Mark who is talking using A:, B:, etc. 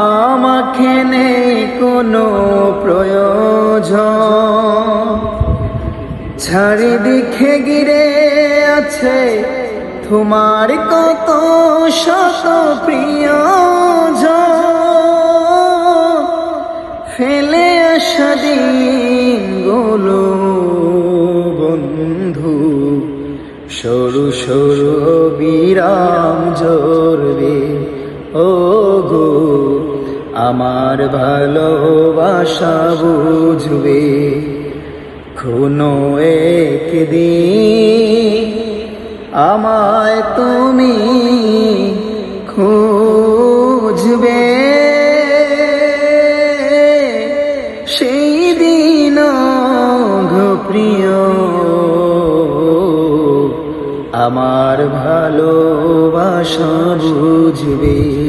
A: আমাকে নেই কোনো প্রয়োজন। চারিদিকে গিরে আছে তোমার কত শত প্রিয় ফেলে আসা দিনগুলো বন্ধু, সরু সরু বিরাম জোরবে ও গো আমার ভালোবাসা বুঝবে কোনো একদিন। আমায় তুমি খুঁজবে। সেই দিন আমার ভালোবাসা বুঝবে।